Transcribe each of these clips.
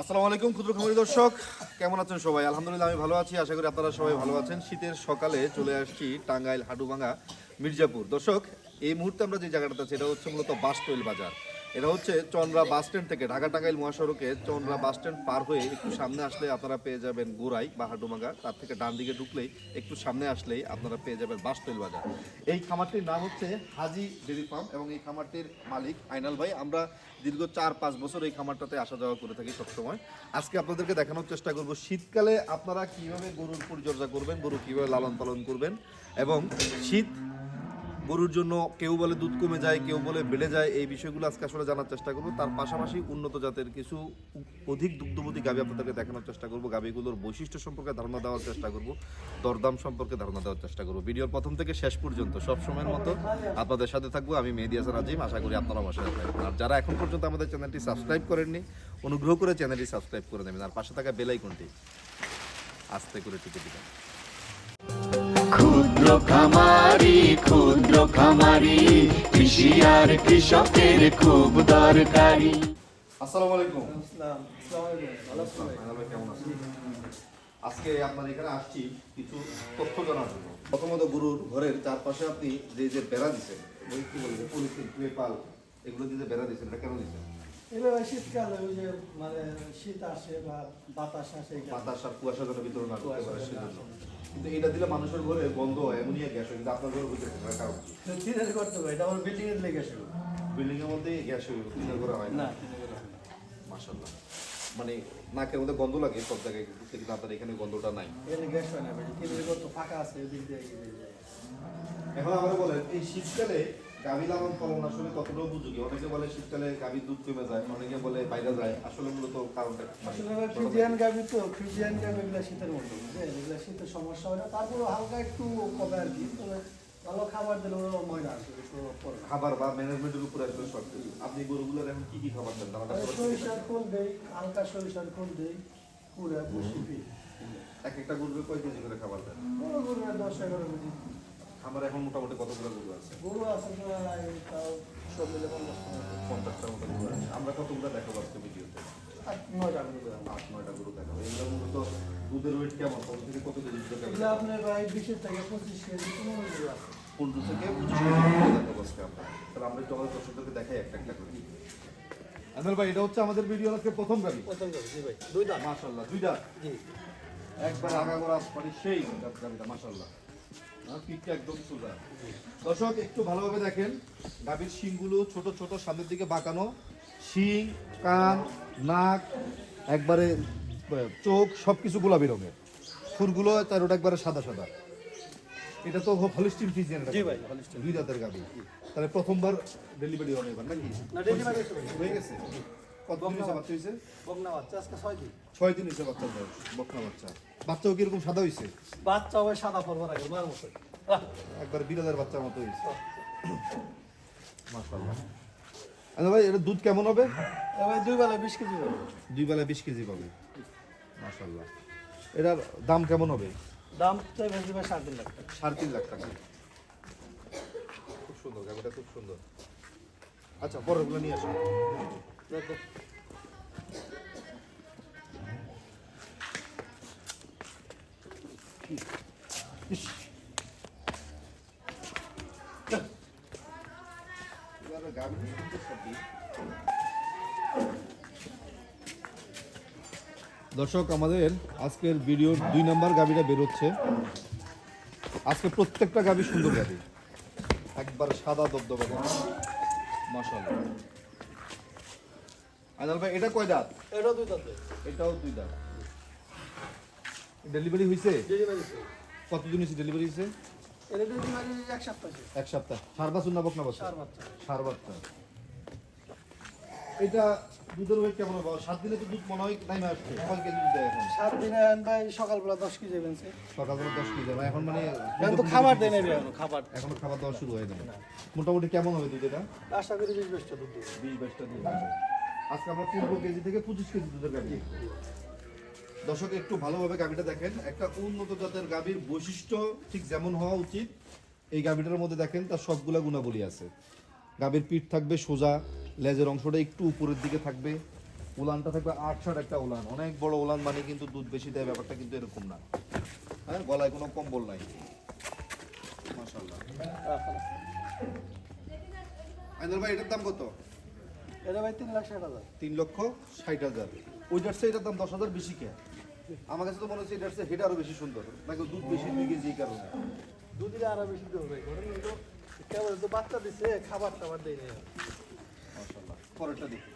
আসসালামু আলাইকুম, ক্ষুদ্র খামারি দর্শক। কেমন আছেন সবাই? আলহামদুলিল্লাহ, আমি ভালো আছি। আশা করি আপনারা সবাই ভালো আছেন। শীতের সকালে চলে আসছি টাঙ্গাইল হাডুভাঙ্গা মির্জাপুর। দর্শক, এই মুহূর্তে আমরা যে জায়গাটাতে আছি, এটা হচ্ছে মূলত বাসটোয়েল বাজার। এটা হচ্ছে চন্দ্রা বাস স্ট্যান্ড থেকে ঢাকা টাঙ্গাইল মহাসড়কে চন্দ্রা বাস স্ট্যান্ড পার হয়ে একটু সামনে আসলে আপনারা পেয়ে যাবেন গোড়াই বা হাডুভাঙ্গা তার থেকে ডান দিকে ঢুকলেই একটু সামনে আসলেই আপনারা পেয়ে যাবেন বাসটোয়েল বাজার। এই খামারটির নাম হচ্ছে হাজি ডেরি ফার্ম এবং এই খামারটির মালিক আইনাল ভাই। আমরা দীর্ঘ চার পাঁচ বছর এই খামারটাতে আসা যাওয়া করে থাকি সবসময়। আজকে আপনাদেরকে দেখানোর চেষ্টা করব শীতকালে আপনারা কীভাবে গরুর পরিচর্যা করবেন, গরু কীভাবে লালন পালন করবেন এবং শীত গরুর জন্য কেউ বলে দুধ কমে যায়, কেউ বলে বেড়ে যায়, এই বিষয়গুলো আজকে আসলে জানার চেষ্টা করব। তার পাশাপাশি উন্নত জাতের কিছু অধিক দুগ্ধবতী গাভী আপনাদেরকে দেখানোর চেষ্টা করব, গাভীগুলোর বৈশিষ্ট্য সম্পর্কে ধারণা দেওয়ার চেষ্টা করব, দরদাম সম্পর্কে ধারণা দেওয়ার চেষ্টা করব। ভিডিওর প্রথম থেকে শেষ পর্যন্ত সব সময়ের মতো আপনাদের সাথে থাকব, আমি মেহেদি হাসান আজিম, আশা করি আপনারা সাথে থাকবেন। আর যারা এখন পর্যন্ত আমাদের চ্যানেলটি সাবস্ক্রাইব করেননি, অনুগ্রহ করে চ্যানেলটি সাবস্ক্রাইব করে দেবেন আর পাশে থাকা বেল আইকনটি আস্তে করে টিপে দিবেন। ক্ষুদ্র খামারি ক্ষুদ্র খামারি কৃষি আর কৃষকের খুব দরকারি আসসালামু আলাইকুম আসসালাম আসসালামু আলাইকুম ভালো আছেন ভাই? আইনাল ভাই কেমন আছেন? আজকে আপনার এখানে আসছি কিছু তথ্য জানার জন্য প্রথমত গরুর ঘরের চারপাশে আপনি যে যে বেড়া দিচ্ছেন ওই কি বলে যে পলিথিন ট্রেপাল এগুলো দিয়ে যে বেড়া দিচ্ছেন এটা কেন দিচ্ছেন শীতকালে ওই যে মানে শীত আসে বা বাতাস আসে। বাতাস আর কুয়াশা যেন ভিতরে না কুয়াশা পারে সেজন্য কিন্তু এটা দিলে মানুষের ঘরে গন্ধ হয় অ্যামোনিয়া গ্যাস হয় কিন্তু আপনার ঘরে হতে পারে কারণ তো দিনের করতে হবে এটা আমার বিল্ডিং এর লেগে হবে বিল্ডিং এর মধ্যে গ্যাস হবে ক্লিনার করা হয় না। মাশাআল্লাহ। মানে নাকের মধ্যে গন্ধ লাগে সব জায়গায় কিন্তু কিন্তু আপনার এখানে গন্ধটা নাই। এখানে গ্যাস হয় না ভাই। চিনার ঘর তো ফাঁকা আছে দিক দিয়ে। এখন আমরা বলেন এই শীতকালে গাভী লালন পালন আসলে কতটা উপযোগী? অনেকে বলে শীতকালে দুধ কমে যায় অনেকে বলে বাইরে যায়। আসলে মূলত কারণটা আসলে ফ্রিজিয়ান গাভি তো ফ্রিজিয়ান গাভি এগুলো শীতের মধ্যে এগুলো শীতের সমস্যা হয় না। তারপরে হালকা একটু কমে আর কি তবে ভালো খাবার দিলে ওরা ময়লা আসবে। খাবার বা ম্যানেজমেন্টের উপরে আসলে শর্ট আপনি গরুগুলোর এখন কি কি খাবার দেন? সরিষার খোল দেই হালকা সরিষার খোল দেই পুরা এক একটা গরুকে কয় কেজি করে খাবার দেন? বড় গরু দশ এগারো কেজি। আমার এখন মোটামুটি কতগুলো গরু আছে? গরু আছে প্রায় তাও সব মিলে পঞ্চাশটার মতো গরু আছে। আমরা কতগুলো দেখাবো আজকে ভিডিওতে? আট নয়টা গরু আট নয়টা গরু দেখাবো। এগুলো মূলত দুধের ওয়েট কেমন? কত থেকে কত কেজি দুধ এগুলো আপনার প্রায় বিশের থেকে পঁচিশ কেজি পনেরো গরু আছে। পনেরো থেকে পঁচিশ কেজি দেখাবো আজকে আমরা। তাহলে আমরা একটু আমাদের দর্শকদেরকে দেখাই একটা একটা করে। আনাল ভাই এটা হচ্ছে আমাদের ভিডিও আজকে প্রথম গাড়ি। প্রথম জি ভাই। দুই দাম মাশাআল্লাহ দুইটা জি। একবার আগা করা মানে সেই গাড়িটা মাশাআল্লাহ। আর পিঠটা একদম সোজা। দর্শক একটু ভালোভাবে দেখেন। গাভীর শিংগুলো ছোট ছোট সামনের দিকে বাঁকানো। শিং কান নাক একবারে চোখ সব কিছু গোলাপি রঙের। ফুলগুলো তার ওটা একবারে সাদা সাদা। এটা তো হলিস্টিন ফিজিয়ান জি ভাই। দুই দাঁতের গাভী। তাহলে প্রথমবার ডেলিভারি হবে এবার নাকি? না ডেলিভারি হয়ে গেছে? কত দিন হয়েছে বাচ্চা। হয়েছে বকনা বাচ্চা আজকে ছয় দিন। ছয় দিন হয়েছে বাচ্চার বয়স বকনা বাচ্চা। বাচ্চাও কীরকম সাদা হয়েছে বাচ্চা হবে সাদা ফরবার আগে মার মতো একবার বাচ্চার মতো হয়েছে মাশাআল্লাহ। আচ্ছা ভাই এটা দুধ কেমন হবে? দুই বেলা বিশ কেজি হবে। দুই বেলা বিশ কেজি পাবে। মাশাআল্লাহ। এটার দাম কেমন হবে? দাম চাই ভাই সাড়ে তিন লাখ টাকা। সাড়ে তিন লাখ টাকা। খুব সুন্দর খুব সুন্দর। আচ্ছা পরেরগুলো নিয়ে আসুন। দর্শক, আমাদের আজকের ভিডিওর দুই নাম্বার গাবিটা বেরোচ্ছে আজকে প্রত্যেকটা গাবি সুন্দর গাবি একবার সাদা দবদবা। মাশাআল্লাহ। আজাল ভাই এটা কয় দাঁত? এটা দুই দাঁত এটাও দুই দাঁত। ডেলিভারি হয়েছে কতদিন হয়েছে ডেলিভারি হয়েছে এক সপ্তাহ এক সপ্তাহ। সার বাছুর না বকনা বাছুর? চার সার বাচ্চা এটা দুধের ওয়েট কেমন হবে? সাত দিনে তো দুধ মনে হয় টাইমে আসছে। কয় কেজি দুধ দেয় এখন? সাত দিনে ভাই সকালবেলা দশ কেজি বেনছে। সকালবেলা দশ কেজি। এখন মানে এখন তো খাবার দেয় নেবে এখন খাবার। এখনও খাবার দাওয়া শুরু হয় না মোটামুটি কেমন হবে দুধ এটা? আশা করি বিশ বাইশটা দুধ দিবে। বিশ বাইশটা দুধ হবে। আজকে আমরা পনেরো কেজি থেকে পঁচিশ কেজি দুধের গাভি। দর্শক, একটু ভালোভাবে গাভিটা দেখেন। একটা উন্নত জাতের গাভীর বৈশিষ্ট্য ঠিক যেমন হওয়া উচিত, এই গাভিটার মধ্যে দেখেন তার সবগুলা গুণাবলী আছে। গাভীর পিঠ থাকবে সোজা, লেজের অংশটা একটু উপরের দিকে থাকবে। উলানটা থাকবে আটশোর একটা উলান। অনেক বড় উলান মানে কিন্তু দুধ বেশি দেয়, ব্যাপারটা কিন্তু এরকম না। হ্যাঁ গলায় কোনো কম্বল নাই। আইনাল ভাই, এটার দাম কত? এটা ভাই তিন লাখ ষাট হাজার। তিন লক্ষ ষাট হাজার। ওইটার এটার দাম দশ হাজার বেশি কে? আমার কাছে তো মনে হচ্ছে এটার চেয়ে হেটা আরও বেশি সুন্দর। নাকি দুধ বেশি দুই কেজি এই কারণে দুদিকে আরও বেশি দেবো। ভাই তো কেবল তো বাচ্চা দিছে খাবার টাবার দেয় না পরেরটা দেখি।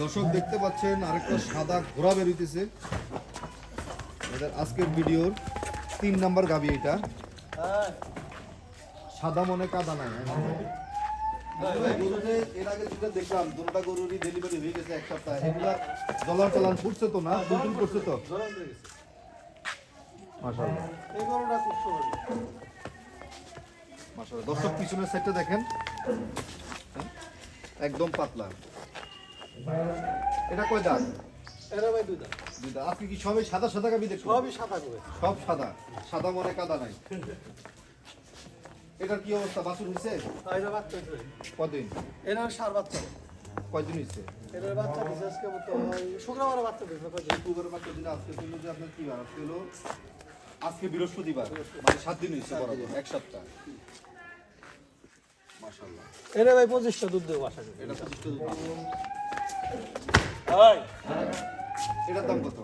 দর্শক দেখতে পাচ্ছেন আরেকটা সাদা ঘোড়া বেরোইতেছে। এদের আজকের ভিডিওর তিন নাম্বার গাবি এটা। হ্যাঁ সাদা মনে কাদা নাই গরু এর আগে যেটা দেখলাম দুটা গরুরই ডেলিভারি হয়ে গেছে এক সপ্তাহ। এগুলা ডলার চালান ফুটছে তো না? দুদিন করছে তো? জোরান হয়ে গেছে মাশাআল্লাহ। এই গরুটা খুব সহজ মাশাআল্লাহ। দর্শক পিছনের সাইডটা দেখেন। হ্যাঁ? একদম পাতলা। এটা কয় দাঁত? এটা ভাই দুই দাঁত। আজকে কি সবাই সাদা সাদা গাবি দেখছ সবই সাদা করে সব সাদা। সাদা মনে কাদা নাই। এটার কি অবস্থা? বাছুর হয়েছে? কদিন? এটা সার বাচ্চা। কয়দিন হয়েছে? এটার বাচ্চা দিছে আজকে মতো শুক্রবারে বাচ্চা দিছে কয়দিন? শুক্রবার বাচ্চা দিন আজকে হলো যে আপনার কি বার? আজকে হলো আজকে বৃহস্পতিবার। মানে সাত দিন হয়েছে বরাবর এক সপ্তাহ। মাশাআল্লাহ। এটা ভাই পঁচিশটা দুধ দেবো আশা করি। এটা পঁচিশটা দুধ। এটার দাম কত?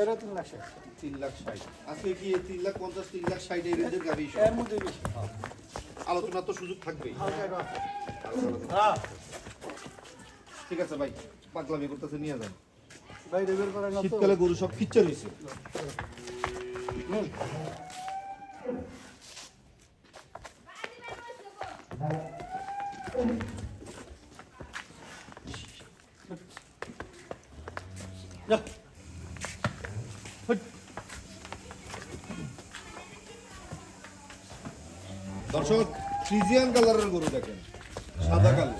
এটা তিন লাখ ষাট। তিন লাখ ষাট। আজকে কি তিন লাখ পঞ্চাশ তিন লাখ ষাট এই রেঞ্জের গাবি এর মধ্যে বেশি। আলোচনার তো সুযোগ থাকবেই। হ্যাঁ। ঠিক আছে ভাই পাগলামি করতেছে নিয়ে যান। ভাই রেবের করে না তো শীতকালে গরু সব খিচ্চা রয়েছে। যা। দর্শক ফ্রিজিয়ান কালারের গরু দেখেন সাদা কালো।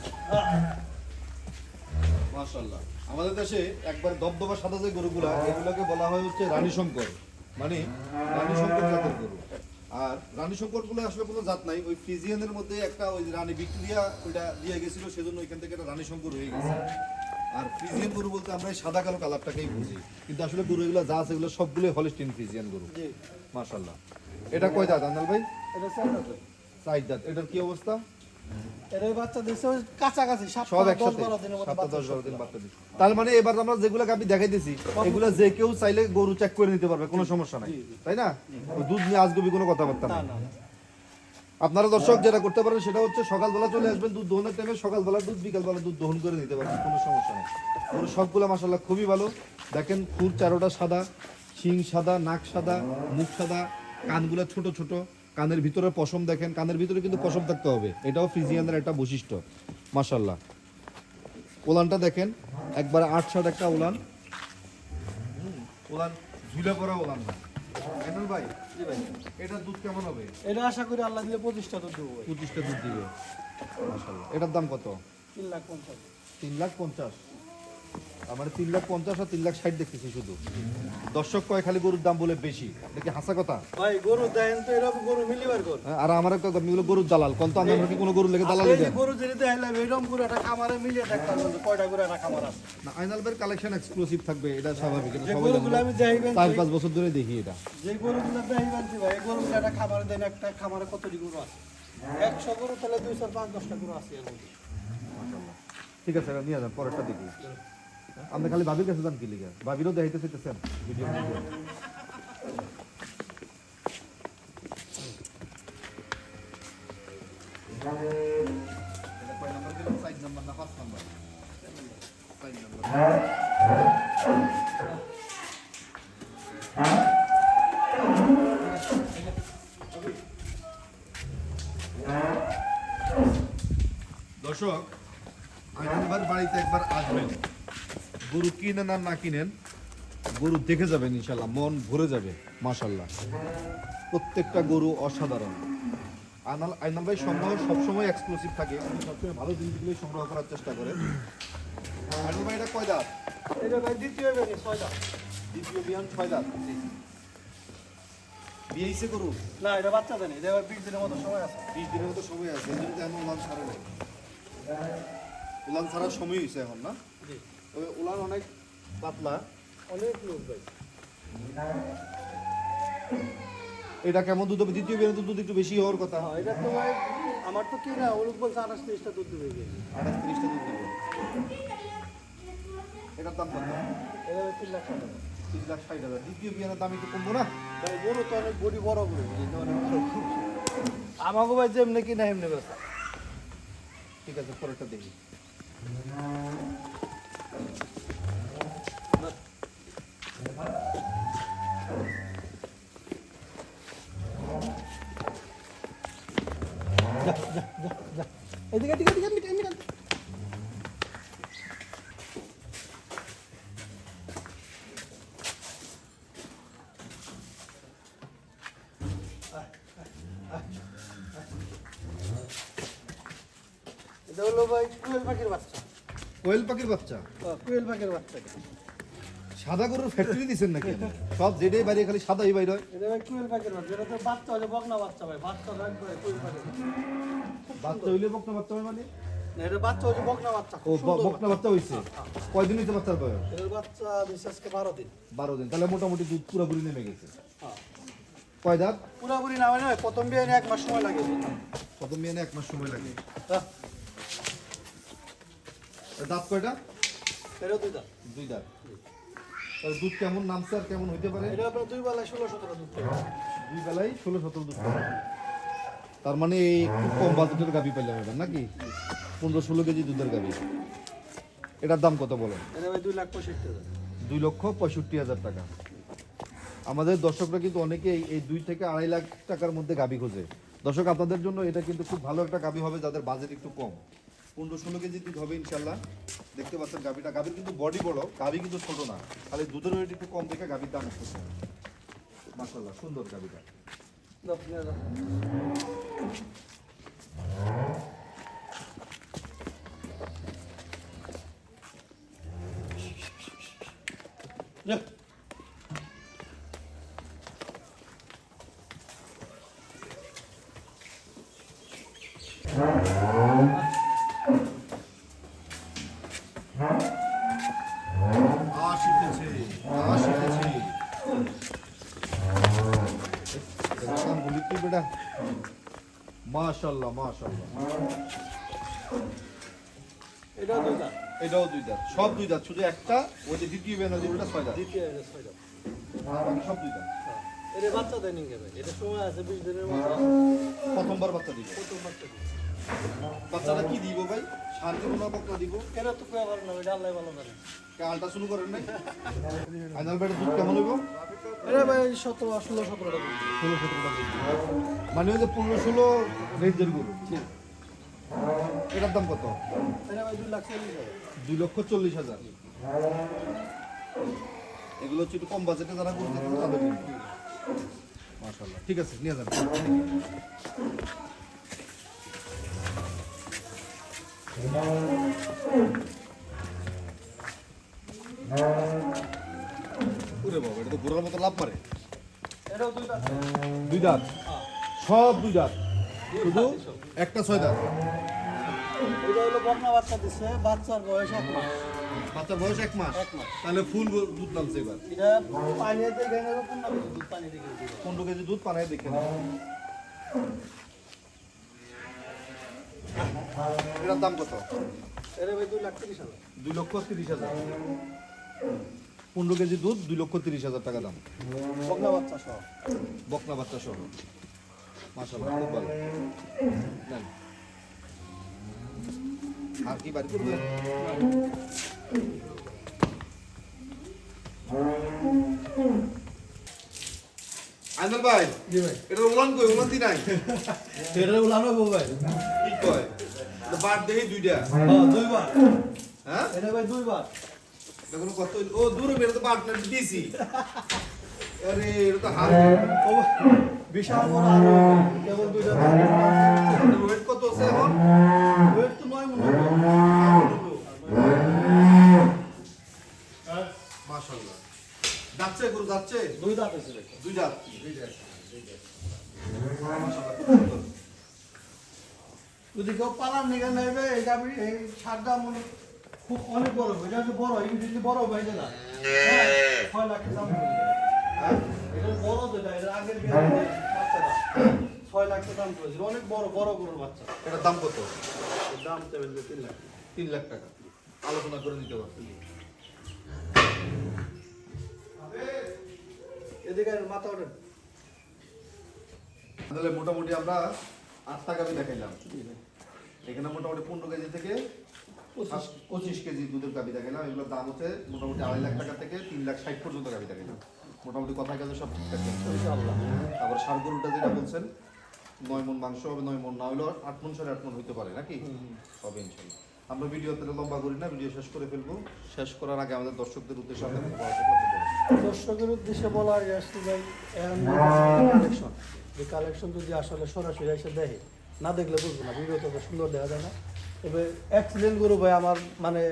মাশাল্লাহ আমাদের দেশে একবার দবদবা সাদা যে গরুগুলা এগুলোকে বলা হয় হচ্ছে রানী শঙ্কর। মানে রানী শঙ্কর জাতের গরু। আর রানী শঙ্করগুলো আসলে কোনো জাত নাই ওই ফ্রিজিয়ানের মধ্যে একটা ওই রানী ভিক্টোরিয়া ওইটা দিয়ে গেছিল সেজন্য ওইখান থেকে একটা রানী শঙ্কর হয়ে গেছে। আর ফ্রিজিয়ান গরু বলতে আমরা এই সাদা কালো কালারটাকেই বুঝি। কিন্তু আসলে গরু এগুলো যা আছে এগুলো সবগুলোই হলিস্টিন ফ্রিজিয়ান গরু। মাশাল্লাহ এটা কয় দাঁত আন্দাল ভাই? এটা চার দাঁত দাঁত এটার কি অবস্থা? বাচ্চা কাছাকাছি তার মানে এবার আমরা যেগুলো গাবি দেখাইতেছি এগুলো যে কেউ চাইলে গরু চেক করে নিতে পারবে কোনো সমস্যা নাই। তাই না? দুধ নিয়ে আজগবি কোনো কথাবার্তা না নাই। না না। আপনারা দর্শক যেটা করতে পারেন সেটা হচ্ছে সকালবেলা চলে আসবেন দুধ দোহনের টাইমে সকালবেলা দুধ বিকালবেলা দুধ দোহন করে নিতে পারবেন কোনো সমস্যা নেই। সবগুলো মাসাল্লাহ খুবই ভালো। দেখেন খুর চারোটা সাদা শিং সাদা নাক সাদা মুখ সাদা কানগুলো ছোট ছোট। কানের ভিতরে পশম দেখেন কানের ভিতরে কিন্তু পশম থাকতে হবে। এটাও ফ্রিজিয়ানদের একটা বৈশিষ্ট্য মাসাল্লাহ ওলানটা দেখেন একবার আট ষাট একটা ওলান ওলান ঝুলে পড়া ওলান ভাই। জি ভাই এটার দুধ কেমন হবে? এটা আশা করি আল্লাহ দিলে পঁচিশটা দুধ দেবো পঁচিশটা দুধ দিবে এটার দাম কত? তিন লাখ পঞ্চাশ। তিন লাখ পঞ্চাশ। আমার তিন লাখ পঞ্চাশ আর তিন লাখ ষাট দেখতেছি শুধু। দর্শক কয় খালি গরুর দাম বলে বেশি? এটা কি হাসা কথা? ভাই গরু দেন তো এরকম গরু মিলিবার গরু। হ্যাঁ, আর আমার একটা গরুর দালাল। কোন তো আমরা কি কোনো গরু লেগে দালালি গরু যদি দেখাইলাম এরকম করে একটা খামারে মিলিয়ে দেখতাম কয়টা করে একটা খামার আছে। না আইনাল ভাইয়ের কালেকশন এক্সক্লুসিভ থাকবে এটা স্বাভাবিক এটা সবাই জানে। চার পাঁচ বছর ধরে দেখি এটা। যে গরুগুলো দেখাইবেন ভাই গরুগুলো একটা খামারে দেন একটা খামারে গরু আছে? একশো গরু তাহলে দুই চার পাঁচ দশটা গরু আছে ঠিক আছে নিয়ে যান পরেরটা দেখি। আপনি খালি ভাবির কাছে যান কি লিখে ভাবিরও দেখাইতে চাইতেছেন। ভিডিও দর্শক আইনানবার বাড়িতে একবার আসবেন গরু কিনেন আর না কিনেন গরু দেখে যাবেন ইনশাল্লাহ মন ভরে যাবে মাশাল্লাহ প্রত্যেকটা গরু অসাধারণ। আনাল আইনাল ভাই সংগ্রহ সবসময় এক্সক্লুসিভ থাকে সবসময় ভালো জিনিসগুলোই সংগ্রহ করার চেষ্টা করে। আইনাল ভাই এটা কয় দাঁত? এটা ভাই দ্বিতীয় বেগে ছয়টা দ্বিতীয় বিয়ান ছয় দাঁত? বিয়েছে গরু? না এটা বাচ্চা দেয়নি এটা বিশ দিনের মতো সময় আছে। বিশ দিনের মতো সময় আছে এই জন্য এমন উলান ছাড়ে নাই। ছাড়ার সময় হয়েছে এখন না? তবে উলান অনেক পাতলা। অনেক লোক ভাই। এটা কেমন দুধ হবে? দ্বিতীয় বিয়ানে তো দুধ একটু বেশি হওয়ার কথা। হ্যাঁ এটা তো ভাই আমার তো কি না ওলুক বলছে আঠাশ তিরিশটা দুধ দেবে আঠাশ তিরিশটা দুধ দেবে। এটার দাম কত? এটা তিন লাখ টাকা তিন লাখ ষাট হাজার। দ্বিতীয় বিয়ানের দাম একটু কমবো না? ভাই গরু তো অনেক বড়ি বড় গরু বড় আমাকে ভাই যেমনি কিনা এমনি বেচা ঠিক আছে পরেরটা দেখি। এদিকে এদিকে এদিকে এদিকে এদিকে এটা হলো ভাই কুয়েল পাখির বাচ্চা কোয়েল পাখির বাচ্চা ও, কুয়েল পাখির বাচ্চা এটা। সাদা গরুর ফ্যাক্টরি দিচ্ছেন নাকি? সব যেটাই বাইরে খালি সাদাই বাইরে হয়। বাচ্চা এটা তো বাচ্চা হলে বকনা বাচ্চা ভাই বাচ্চা বাচ্চা। হইলে বকনা বাচ্চা হয় মানে? না, এটা বাচ্চা হচ্ছে বকনা বাচ্চা ও বকনা বাচ্চা। হইছে? কয়দিন হইছে বাচ্চার বয়স? এটার বাচ্চা বিশেষকে বারো দিন। বারো দিন। তাহলে মোটামুটি দুধ পুরোপুরি নেমে গেছে। হ্যাঁ। কয় দাঁত? পুরাপুরি না মানে নয়, প্রথম বিয়ে এক মাস সময় লাগে। প্রথম বিয়ানে এক মাস সময় লাগে। হ্যাঁ, দাঁত কয়টা? দুই দাম দুই দাঁত। দুধ কেমন নামছে আর কেমন হইতে পারে? এটা আপনার দুই বেলায় ষোলো সতেরো দুধ দুই বেলায় ষোলো সতেরো দুধ তার মানে এই খুব কম বাজেটের গাভি পেলাম এবার নাকি? পনেরো ষোলো কেজি দুধের গাভি। এটার দাম কত বলেন? দুই লাখ পঁয়ষট্টি হাজার। দুই লক্ষ পঁয়ষট্টি হাজার টাকা। আমাদের দর্শকরা কিন্তু অনেকে এই- এই দুই থেকে আড়াই লাখ টাকার মধ্যে গাভি খোঁজে। দর্শক আপনাদের জন্য এটা কিন্তু খুব ভালো একটা গাভি হবে যাদের বাজেট একটু কম। পনেরো ষোলো কেজি দুধ হবে ইনশাল্লাহ। দেখতে পাচ্ছেন গাভিটা। গাভির কিন্তু বডি বড়, গাভি কিন্তু ছোটো না। খালি দুধের ওয়েট একটু কম দেখে গাভির দাম একটু কম। মাসাল্লাহ সুন্দর গাভিটা দশ হাজার Yeah. আসিতেছে আসিতেছে দেখলাম বেটা মাশাল্লাহ মাশাল্লাহ। এটাও দুই দাঁত। এটাও দুই দাঁত। সব দুই দাঁত। শুধু একটা ওই যে দ্বিতীয় বেনা ওটা ছয় দাঁত। দ্বিতীয় এটা ছয় দাঁত। সব দুই দাঁত। এটা বাচ্চা দেয় নিয়ে যাবে এটা সময় আছে বিশ দিনের মতো। প্রথমবার বাচ্চা দিবে। প্রথম বাচ্চা দিবে। বাচ্চাটা কি দিব ভাই? শান্তি মনে দিব। এটা তো আবার না এটা আল্লাহ ভালো আলটা শুরু করেন নাই? আইনাল বেটা দুধ কেমন হইব? এটা ভাই সতেরো ষোলো মানে পনেরো ষোলো রেঞ্জের গরু। এটার দাম কত? এটা ভাই দুই লাখ চল্লিশ হাজার। দুই লক্ষ চল্লিশ হাজার। এগুলো হচ্ছে একটু কম বাজেটে যারা করতে তাদের জন্য। ঠিক আছে নিয়ে যান। ওরে বাবা এটা তো ঘোরার মতো লাভ পারে। দুই দাঁত। সব দুই দাঁত। শুধু একটা ছয় দাঁত। এটা হলো বকনা বাচ্চা দিচ্ছে বাচ্চার বয়স এক মাস। বাচ্চার বয়স এক মাস। তাহলে ফুল দুধ নামছে এবার। এটা পানি দেখে নেবে দুধ পানি দেখে দিবে পনেরো কেজি দুধ পানায় দেখে নেব এটার দাম কত? ভাই দুই লাখ তিরিশ হাজার। দুই লক্ষ তিরিশ হাজার। পনেরো কেজি দুধ দুই লক্ষ তিরিশ হাজার টাকা দাম। বকনা বাচ্চা সহ। বকনা বাচ্চা সহ। মাসাল্লাহ খুব ভালো। নেন। আর কি বাড়ি করবেন? আইনাল ভাই জি ভাই। এটা উলান কই? উলান দি নাই? এটা উলানো গো ভাই। কি কয়? বাট দেহি দুইটা। হ্যাঁ। দুইবার। হ্যাঁ? এটা ভাই দুইবার। দেখুন কত ও দূরে বেরো তো পার্টনার দিছি। আরে এটা তো হাল ও, বিশাল বড় আরও কেবল দুইটা ওয়েট কত আছে এখন? ওয়েট তো নয় মনে মাশাআল্লাহ। যাচ্ছে গরু যাচ্ছে? দুই দাঁত আছে দুই মাশাআল্লাহ খুব সুন্দর। যদি কেউ পালার নিগে নেবে এই গাবি এই সারটা মনে খুব অনেক বড় হবে। এটা হচ্ছে বড় ইমিডিয়েটলি বড় হবে এটা না। হ্যাঁ, ছয় লাখের দাম হ্যাঁ এটা বড় যেটা এটা আগের বাচ্চাটা। ছয় লাখের দাম পড়েছিল অনেক বড় বড় গরুর বাচ্চা। এটার দাম কত? দাম চাইবেন তিন লাখ। তিন লাখ টাকা। আলোচনা করে নিতে পারবেন এদিকে মাথা ওঠেন। তাহলে মোটামুটি আমরা আটটা গাভি দেখাইলাম। এখানে মোটামুটি পনেরো কেজি থেকে পঁচিশ। কেজি দুধের গাভি দেখাইলাম এগুলোর দাম হচ্ছে মোটামুটি আড়াই লাখ টাকা থেকে তিন লাখ ষাট পর্যন্ত গাভি দেখাইলাম মোটামুটি কথায় কাজে সব ঠিকঠাক চলছে। তারপর সার গরুটা যেটা বলছেন নয় মন মাংস হবে নয় মন না হলেও আট মন সাড়ে আট মন হইতে পারে নাকি? হবে ইনশাল্লাহ আমরা ভিডিও তাহলে লম্বা করি না ভিডিও শেষ করে ফেলব। শেষ করার আগে আমাদের দর্শকদের উদ্দেশ্যে আপনাদের। দর্শকের উদ্দেশ্যে বলা আসছে ভাই কালেকশন এই কালেকশন যদি আসলে সরাসরি এসে দেখে না দেখলে বুঝব না ভিডিও তো সুন্দর দেখা যায় না। তবে অ্যাক্সিডেন্ট গরু ভাই আমার মানে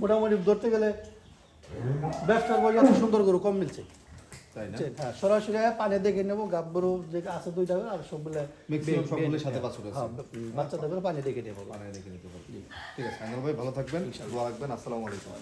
মোটামুটি ধরতে গেলে ব্যবসার বই এত সুন্দর গরু কম মিলছে? হ্যাঁ সরাসরি পানি দেখে নেব গাব গরু যে আছে দুইটা আর সবগুলো Maximum সবগুলোর সাথে বাছুর আছে। হ্যাঁ বাচ্চা পানি দেখে নেব। নিতে পারবেন ঠিক আছে ভাই ভালো থাকবেন দোয়া রাখবেন আসসালামু আলাইকুম।